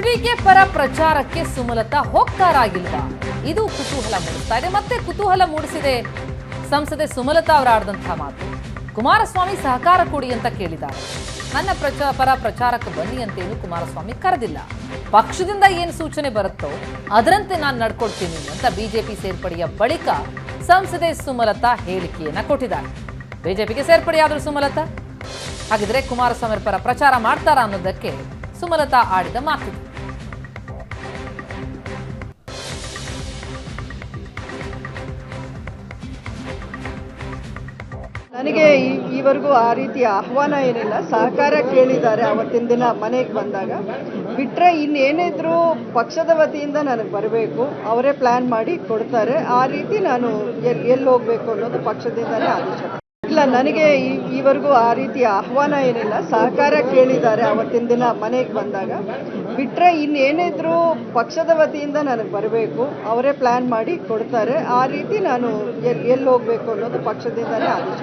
H DK ಪರ ಪ್ರಚಾರಕ್ಕೆ ಸುಮಲತಾ ಹೋಗ್ತಾರಾಗಿಲ್ವಾ? ಇದು ಕುತೂಹಲ ಮೂಡಿಸ್ತಾ ಇದೆ, ಮತ್ತೆ ಕುತೂಹಲ ಮೂಡಿಸಿದೆ ಸಂಸದೆ ಸುಮಲತಾ ಅವರ ಆಡಿದಂತಹ ಮಾತು. ಕುಮಾರಸ್ವಾಮಿ ಸಹಕಾರ ಕೊಡಿ ಅಂತ ಕೇಳಿದ್ದಾರೆ. ನನ್ನ ಪ್ರಚಾರ ಪರ ಪ್ರಚಾರಕ್ಕೆ ಬನ್ನಿ ಅಂತೇನು ಕುಮಾರಸ್ವಾಮಿ ಕರೆದಿಲ್ಲ. ಪಕ್ಷದಿಂದ ಏನು ಸೂಚನೆ ಬರುತ್ತೋ ಅದರಂತೆ ನಾನು ನಡ್ಕೊಳ್ತೀನಿ ಅಂತ ಬಿಜೆಪಿ ಸೇರ್ಪಡೆಯ ಬಳಿಕ ಸಂಸದೆ ಸುಮಲತಾ ಹೇಳಿಕೆಯನ್ನ ಕೊಟ್ಟಿದ್ದಾರೆ. ಬಿಜೆಪಿಗೆ ಸೇರ್ಪಡೆಯಾದರು ಸುಮಲತಾ? ಹಾಗಿದ್ರೆ ಕುಮಾರಸ್ವಾಮಿ ಪರ ಪ್ರಚಾರ ಮಾಡ್ತಾರಾ ಅನ್ನೋದಕ್ಕೆ ಸುಮಲತಾ ಆಡಿದ ಮಾತಿದೆ. ನನಗೆ ಈವರೆಗೂ ಆ ರೀತಿಯ ಆಹ್ವಾನ ಏನಿಲ್ಲ, ಸಹಕಾರ ಕೇಳಿದ್ದಾರೆ ಅವತ್ತಿನ ದಿನ ಮನೆಗೆ ಬಂದಾಗ. ಬಿಟ್ಟರೆ ಇನ್ನೇನಿದ್ರು ಪಕ್ಷದ ವತಿಯಿಂದ ನನಗೆ ಬರಬೇಕು, ಅವರೇ ಪ್ಲ್ಯಾನ್ ಮಾಡಿ ಕೊಡ್ತಾರೆ. ಆ ರೀತಿ ನಾನು ಎಲ್ಲಿ ಹೋಗಬೇಕು ಅನ್ನೋದು ಪಕ್ಷದಿಂದಲೇ ಆದೇಶ ಇಲ್ಲ, ನನಗೆ ಈವರೆಗೂ ಆ ರೀತಿಯ ಆಹ್ವಾನ ಏನಿಲ್ಲ, ಸಹಕಾರ ಕೇಳಿದ್ದಾರೆ ಅವತ್ತಿನ ದಿನ ಮನೆಗೆ ಬಂದಾಗ. ಬಿಟ್ಟರೆ ಇನ್ನೇನಿದ್ರು ಪಕ್ಷದ ವತಿಯಿಂದ ನನಗೆ ಬರಬೇಕು, ಅವರೇ ಪ್ಲ್ಯಾನ್ ಮಾಡಿ ಕೊಡ್ತಾರೆ. ಆ ರೀತಿ ನಾನು ಎಲ್ಲಿ ಹೋಗಬೇಕು ಅನ್ನೋದು ಪಕ್ಷದಿಂದಲೇ ಆದೇಶ